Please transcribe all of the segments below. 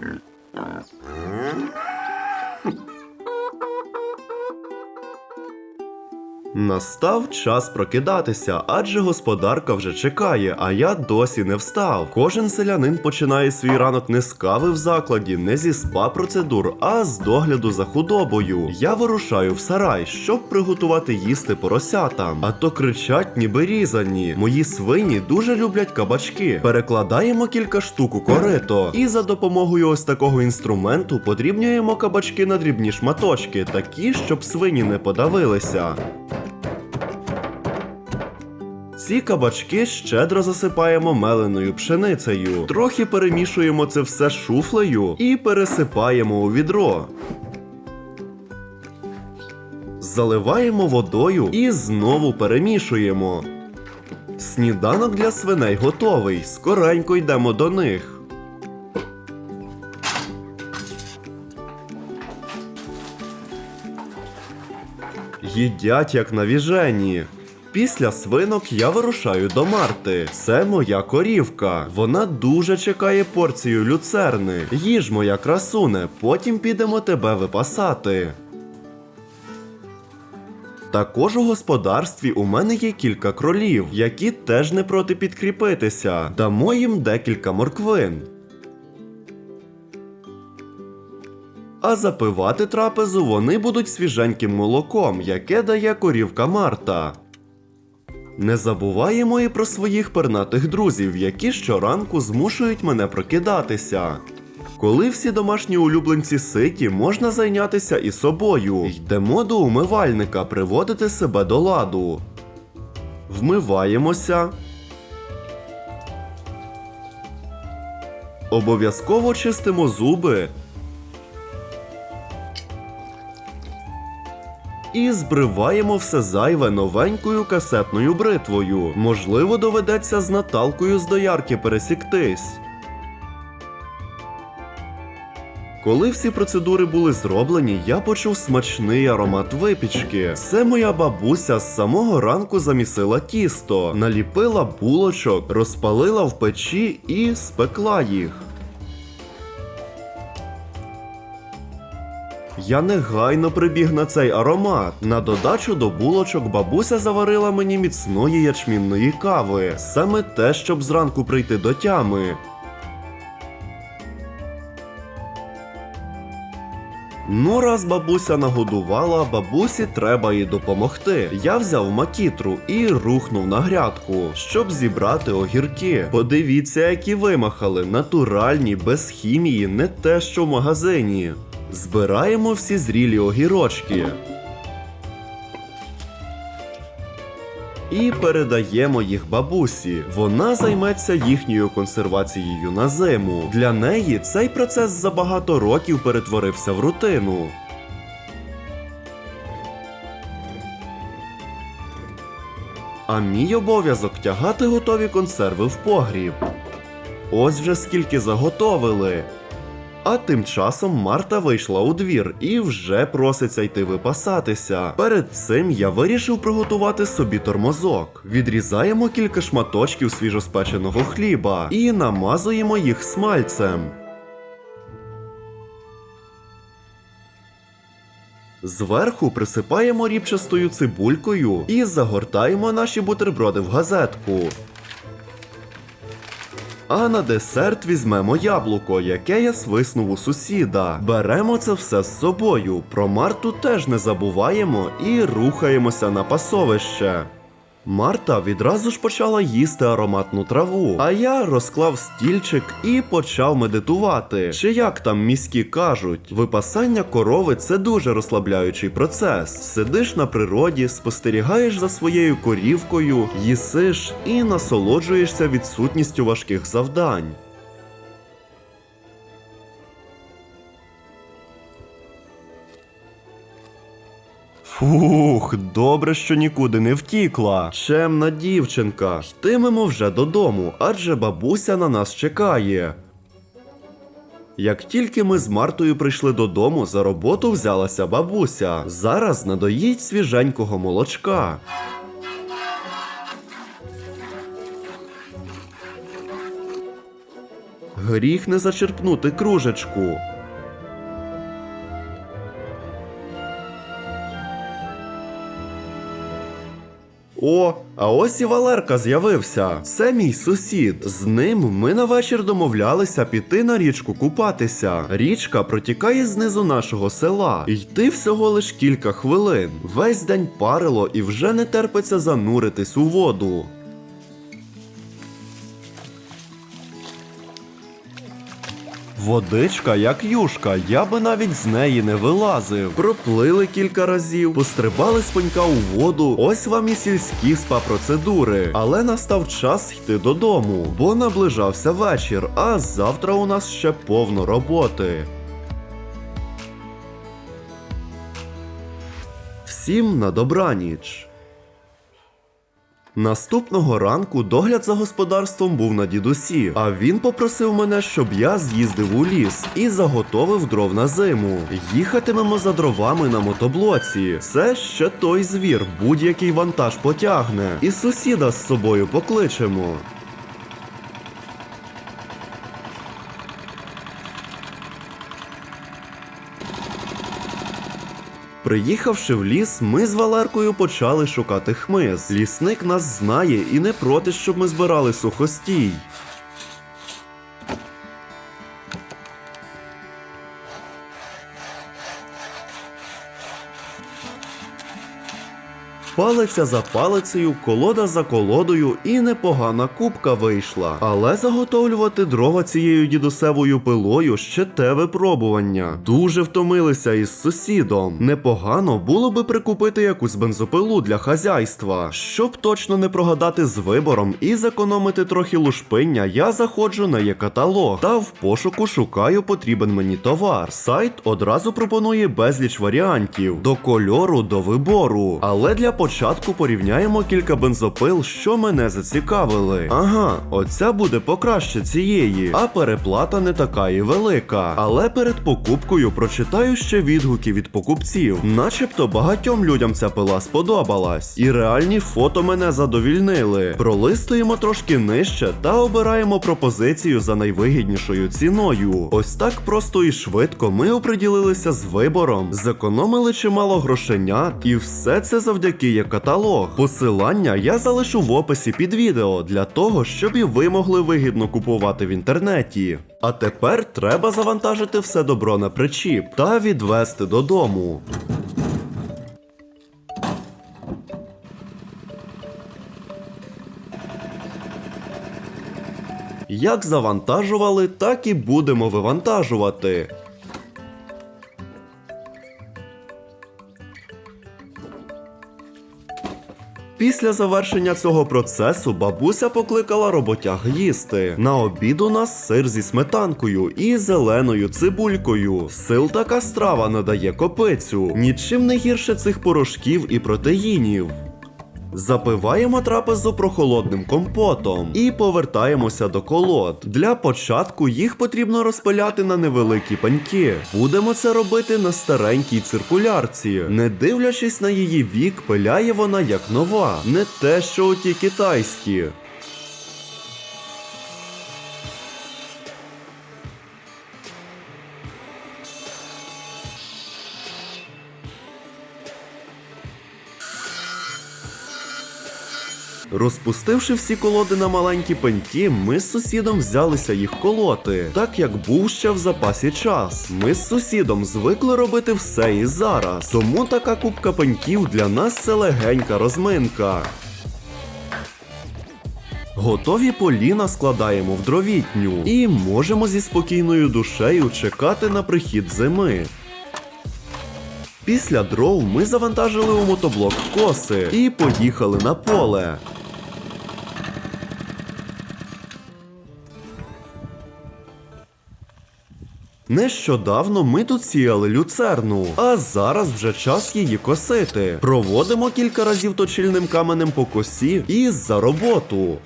Mm-hmm. Настав час прокидатися, адже господарка вже чекає, а я досі не встав. Кожен селянин починає свій ранок не з кави в закладі, не зі спа процедур, а з догляду за худобою. Я вирушаю в сарай, щоб приготувати їсти поросятам. А то кричать, ніби різані. Мої свині дуже люблять кабачки. Перекладаємо кілька штук у корито. І за допомогою ось такого інструменту подрібнюємо кабачки на дрібні шматочки, такі, щоб свині не подавилися. Ці кабачки щедро засипаємо меленою пшеницею. Трохи перемішуємо це все шуфлею і пересипаємо у відро. Заливаємо водою і знову перемішуємо. Сніданок для свиней готовий. Скоренько йдемо до них. Їдять як навіжені. Після свинок я вирушаю до Марти. Це моя корівка. Вона дуже чекає порцію люцерни. Їж моя красуне, потім підемо тебе випасати. Також у господарстві у мене є кілька кролів, які теж не проти підкріпитися. Дамо їм декілька морквин. А запивати трапезу вони будуть свіженьким молоком, яке дає корівка Марта. Не забуваємо і про своїх пернатих друзів, які щоранку змушують мене прокидатися. Коли всі домашні улюбленці ситі, можна зайнятися і собою. Йдемо до умивальника, приводити себе до ладу. Вмиваємося. Обов'язково чистимо зуби. І збриваємо все зайве новенькою касетною бритвою. Можливо, доведеться з Наталкою з доярки пересіктись. Коли всі процедури були зроблені, я почув смачний аромат випічки. Це моя бабуся з самого ранку замісила тісто, наліпила булочок, розпалила в печі і спекла їх. Я негайно прибіг на цей аромат. На додачу до булочок бабуся заварила мені міцної ячмінної кави. Саме те, щоб зранку прийти до тями. Ну, раз бабуся нагодувала, бабусі треба їй допомогти. Я взяв макітру і рухнув на грядку, щоб зібрати огірки. Подивіться, які вимахали, натуральні, без хімії, не те, що в магазині. Збираємо всі зрілі огірочки. І передаємо їх бабусі. Вона займеться їхньою консервацією на зиму. Для неї цей процес за багато років перетворився в рутину. А мій обов'язок тягати готові консерви в погріб. Ось вже скільки заготовили. А тим часом Марта вийшла у двір і вже проситься йти випасатися. Перед цим я вирішив приготувати собі тормозок. Відрізаємо кілька шматочків свіжоспеченого хліба і намазуємо їх смальцем. Зверху присипаємо ріпчастою цибулькою і загортаємо наші бутерброди в газетку. А на десерт візьмемо яблуко, яке я свиснув у сусіда. Беремо це все з собою. Про Марту теж не забуваємо і рухаємося на пасовище. Марта відразу ж почала їсти ароматну траву, а я розклав стільчик і почав медитувати. Чи як там міські кажуть, випасання корови це дуже розслабляючий процес. Сидиш на природі, спостерігаєш за своєю корівкою, їсиш і насолоджуєшся відсутністю важких завдань. Фух, добре, що нікуди не втікла. Чемна дівчинка. Йтимемо вже додому, адже бабуся на нас чекає. Як тільки ми з Мартою прийшли додому, за роботу взялася бабуся. Зараз надоїть свіженького молочка. Гріх не зачерпнути кружечку. О, а ось і Валерка з'явився. Це мій сусід. З ним ми на вечір домовлялися піти на річку купатися. Річка протікає знизу нашого села. Йти всього лиш кілька хвилин. Весь день парило і вже не терпиться зануритись у воду. Водичка, як юшка, я би навіть з неї не вилазив. Проплили кілька разів, пострибали з пенька у воду. Ось вам і сільські спа-процедури. Але настав час йти додому, бо наближався вечір, а завтра у нас ще повно роботи. Всім на добраніч. Наступного ранку догляд за господарством був на дідусі, а він попросив мене, щоб я з'їздив у ліс і заготовив дров на зиму. Їхатимемо за дровами на мотоблоці. Це ще той звір, будь-який вантаж потягне. І сусіда з собою покличемо. Приїхавши в ліс, ми з Валеркою почали шукати хмиз. Лісник нас знає і не проти, щоб ми збирали сухостій. Палиця за палицею, колода за колодою, і непогана кубка вийшла. Але заготовлювати дрова цією дідусевою пилою ще те випробування. Дуже втомилися із сусідом. Непогано було би прикупити якусь бензопилу для хазяйства. Щоб точно не прогадати з вибором і зекономити трохи лушпиння, я заходжу на є-каталог та в пошуку шукаю потрібен мені товар. Сайт одразу пропонує безліч варіантів до кольору до вибору. Але для початку порівняємо кілька бензопил, що мене зацікавили. Ага, оця буде покраще цієї, а переплата не така і велика. Але перед покупкою прочитаю ще відгуки від покупців. Начебто багатьом людям ця пила сподобалась. І реальні фото мене задовільнили. Пролистуємо трошки нижче та обираємо пропозицію за найвигіднішою ціною. Ось так просто і швидко ми оприділилися з вибором, зекономили чимало грошенят, і все це завдяки є каталог. Посилання я залишу в описі під відео для того, щоб і ви могли вигідно купувати в інтернеті. А тепер треба завантажити все добро на причіп та відвести додому. Як завантажували, так і будемо вивантажувати. Після завершення цього процесу бабуся покликала роботяг їсти. На обід у нас сир зі сметанкою і зеленою цибулькою. Сил така страва надає копицю. Нічим не гірше цих порошків і протеїнів. Запиваємо трапезу прохолодним компотом і повертаємося до колод. Для початку їх потрібно розпиляти на невеликі паньки. Будемо це робити на старенькій циркулярці. Не дивлячись на її вік, пиляє вона як нова, не те, що ті китайські. Розпустивши всі колоди на маленькі пеньки, ми з сусідом взялися їх колоти, так як був ще в запасі час. Ми з сусідом звикли робити все і зараз. Тому така кубка пеньків для нас це легенька розминка. Готові поліна складаємо в дровітню і можемо зі спокійною душею чекати на прихід зими. Після дров ми завантажили у мотоблок коси і поїхали на поле. Нещодавно ми тут сіяли люцерну, а зараз вже час її косити. Проводимо кілька разів точильним каменем по косі і за роботу.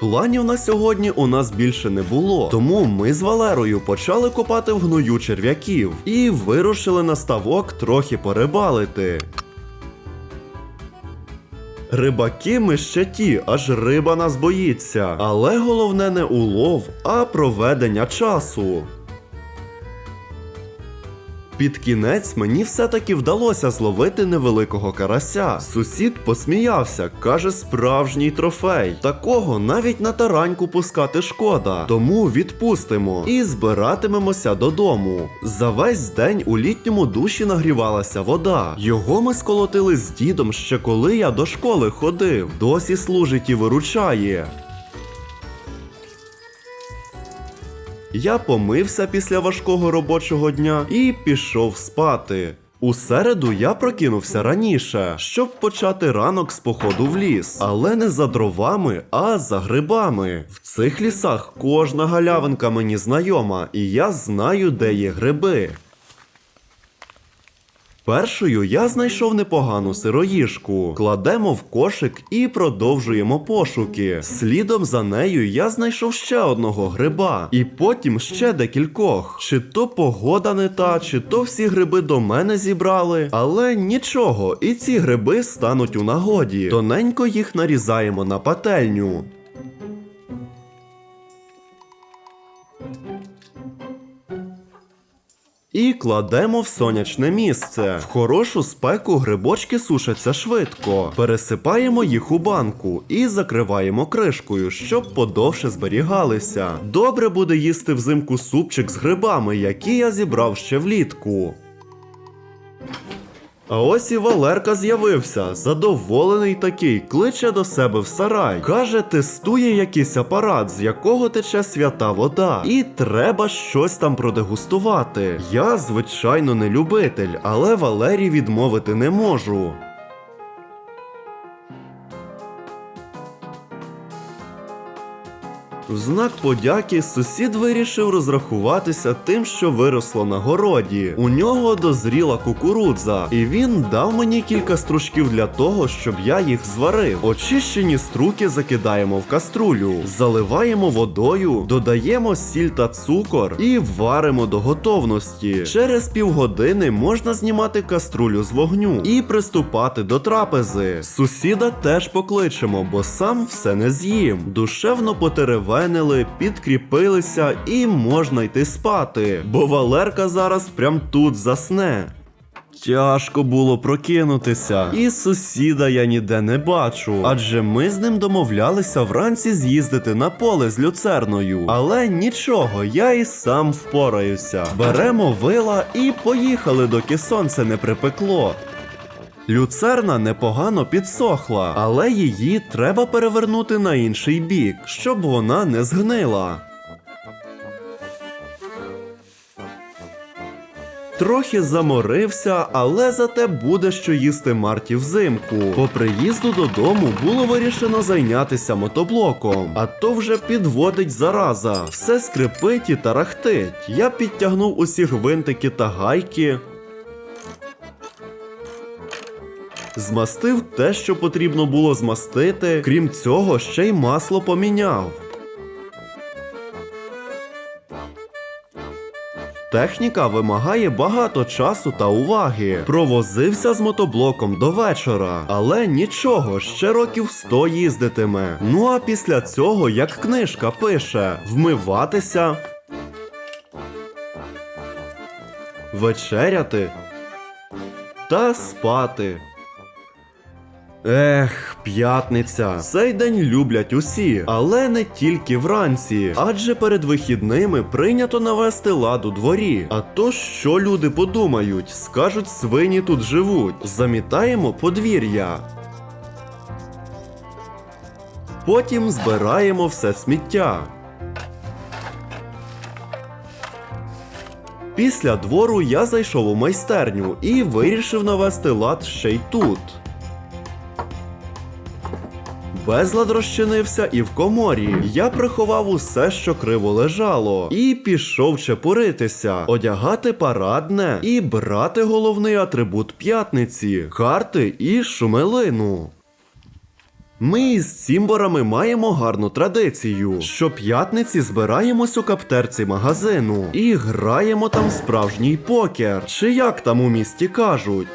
Планів на сьогодні у нас більше не було, тому ми з Валерою почали копати в гною черв'яків і вирушили на ставок трохи порибалити. Рибаки ми ще ті, аж риба нас боїться. Але головне не улов, а проведення часу. Під кінець мені все-таки вдалося зловити невеликого карася. Сусід посміявся, каже, справжній трофей. Такого навіть на тараньку пускати шкода. Тому відпустимо і збиратимемося додому. За весь день у літньому душі нагрівалася вода. Його ми сколотили з дідом ще коли я до школи ходив. Досі служить і виручає. Я помився після важкого робочого дня і пішов спати. У середу я прокинувся раніше, щоб почати ранок з походу в ліс, але не за дровами, а за грибами. В цих лісах кожна галявинка мені знайома, і я знаю, де є гриби. Першою я знайшов непогану сироїжку. Кладемо в кошик і продовжуємо пошуки. Слідом за нею я знайшов ще одного гриба, і потім ще декількох. Чи то погода не та, чи то всі гриби до мене зібрали. Але нічого, і ці гриби стануть у нагоді. Тоненько їх нарізаємо на пательню. І кладемо в сонячне місце. В хорошу спеку грибочки сушаться швидко. Пересипаємо їх у банку і закриваємо кришкою, щоб подовше зберігалися. Добре буде їсти взимку супчик з грибами, які я зібрав ще влітку. А ось і Валерка з'явився, задоволений такий, кличе до себе в сарай. Каже, тестує якийсь апарат, з якого тече свята вода, і треба щось там продегустувати. Я, звичайно, не любитель, але Валерій відмовити не можу. В знак подяки сусід вирішив розрахуватися тим, що виросло на городі. У нього дозріла кукурудза, і він дав мені кілька стручків для того, щоб я їх зварив. Очищені струки закидаємо в каструлю, заливаємо водою, додаємо сіль та цукор і варимо до готовності. Через півгодини можна знімати каструлю з вогню і приступати до трапези. Сусіда теж покличемо, бо сам все не з'їм. Душевно потеревенили, підкріпилися і можна йти спати, бо Валерка зараз прям тут засне. Тяжко було прокинутися, і сусіда я ніде не бачу, адже ми з ним домовлялися вранці з'їздити на поле з люцерною. Але нічого, я і сам впораюся. Беремо вила і поїхали, доки сонце не припекло. Люцерна непогано підсохла, але її треба перевернути на інший бік, щоб вона не згнила. Трохи заморився, але зате буде що їсти Марті взимку. По приїзду додому було вирішено зайнятися мотоблоком, а то вже підводить зараза. Все скрипить і тарахтить. Я підтягнув усі гвинтики та гайки. Змастив те, що потрібно було змастити. Крім цього, ще й масло поміняв. Техніка вимагає багато часу та уваги. Провозився з мотоблоком до вечора, але нічого, ще років 100 їздитиме. Ну а після цього, як книжка пише, вмиватися, вечеряти та спати. Ех, п'ятниця. Цей день люблять усі, але не тільки вранці. Адже перед вихідними прийнято навести лад у дворі. А то що люди подумають, скажуть, свині тут живуть. Замітаємо подвір'я. Потім збираємо все сміття. Після двору я зайшов у майстерню і вирішив навести лад ще й тут. Безлад розчинився і в коморі. Я приховав усе, що криво лежало, і пішов чепуритися, одягати парадне і брати головний атрибут п'ятниці карти і шумелину. Ми із цімборами маємо гарну традицію. Щоп'ятниці збираємось у каптерці магазину і граємо там справжній покер, чи як там у місті кажуть.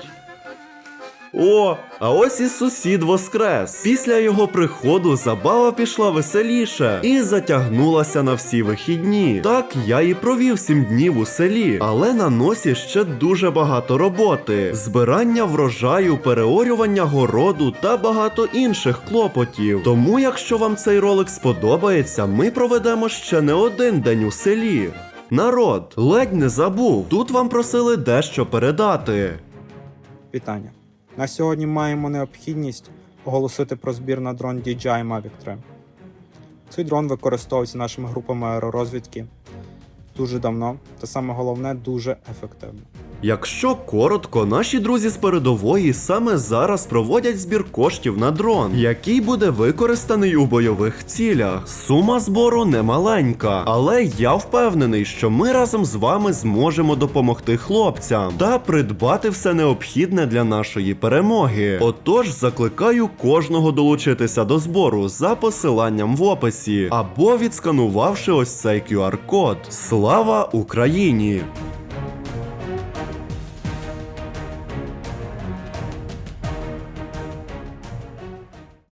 О, а ось і сусід воскрес. Після його приходу забава пішла веселіше і затягнулася на всі вихідні. Так я і провів сім днів у селі, але на носі ще дуже багато роботи: збирання врожаю, переорювання городу та багато інших клопотів. Тому, якщо вам цей ролик сподобається, ми проведемо ще не один день у селі. Народ, ледь не забув. Тут вам просили дещо передати. Вітання. На сьогодні маємо необхідність оголосити про збір на дрон DJI Mavic 3. Цей дрон використовується нашими групами аеророзвідки дуже давно, та саме головне дуже ефективно. Якщо коротко, наші друзі з передової саме зараз проводять збір коштів на дрон, який буде використаний у бойових цілях. Сума збору немаленька, але я впевнений, що ми разом з вами зможемо допомогти хлопцям та придбати все необхідне для нашої перемоги. Отож, закликаю кожного долучитися до збору за посиланням в описі або відсканувавши ось цей QR-код. Слава Україні!